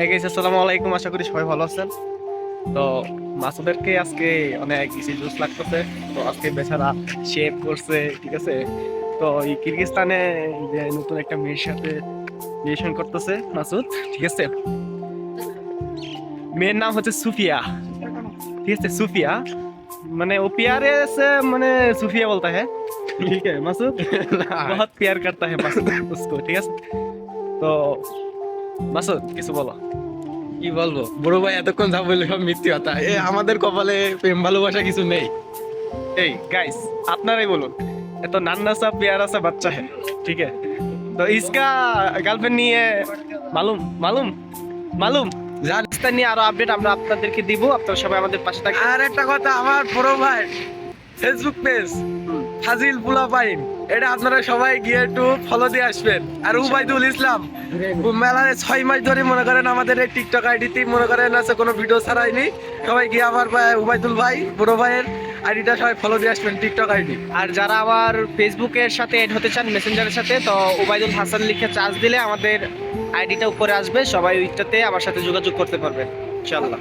এই গাইস আসসালামু আলাইকুম আশা করি সবাই ভালো আছেন তো মাসুদেরকে আজকে অনেক বেশি জুস লাগতেছে তো আজকে বেচারা শেভ করছে ঠিক আছে তো এই কিরগিস্তানে যে নতুন একটা মেয়ের সাথে রিলেশন করতেছে মাসুদ ঠিক আছে মেয়ের নাম হচ্ছে সুফিয়া ठीक है सूफिया मैंने वो प्यारे से मैंने सूफिया बोलता है ठीक है मसूद बहुत प्यार करता है मसूद उसको ठीक है तो মাসুদ কিছু বলো। কি বলব? বড় ভাই এতক্ষণ যা সব এ আমাদের কপালে প্রেম ভালোবাসা কিছু নেই। এই গাইস আপনারাই বলুন। এত নান্না বাচ্চা হ্যাঁ ঠিক আছে? তো ইস্কা গার্লফ্রেন্ড নিয়ে মালুম মালুম মালুম রাজস্থান নিয়ে আরও আপডেট আমরা আপনাদেরকে দিব। আপনারা সবাই আমাদের পাশে থাকবে আর একটা কথা আমার বড় ভাই ফেসবুক পেজ ফাজিল পুলা পাইন। এটা আপনারা সবাই গিয়ে একটু ফলো দিয়ে আসবেন। আর উবাইদুল ইসলাম, মেলায় ছয় মাস ধরে মনে করেন আমাদের এই টিকটক আইডিতে মনে করেন আছে, কোনো ভিডিও ছাড়াইনি। সবাই গিয়ে আমার উবাইদুল ভাই, বড় ভাইয়ের আইডিটা সবাই ফলো দিয়ে আসবেন টিকটক আইডি আর যারা আবার ফেসবুকের সাথে এড হতে চান মেসেঞ্জারের সাথে, তো ওবায়দুল হাসান লিখে চার্জ দিলে আমাদের আইডিটা উপরে আসবে। সবাই ওইটাতে আমার সাথে যোগাযোগ করতে পারবেন, ইনশাআল্লাহ।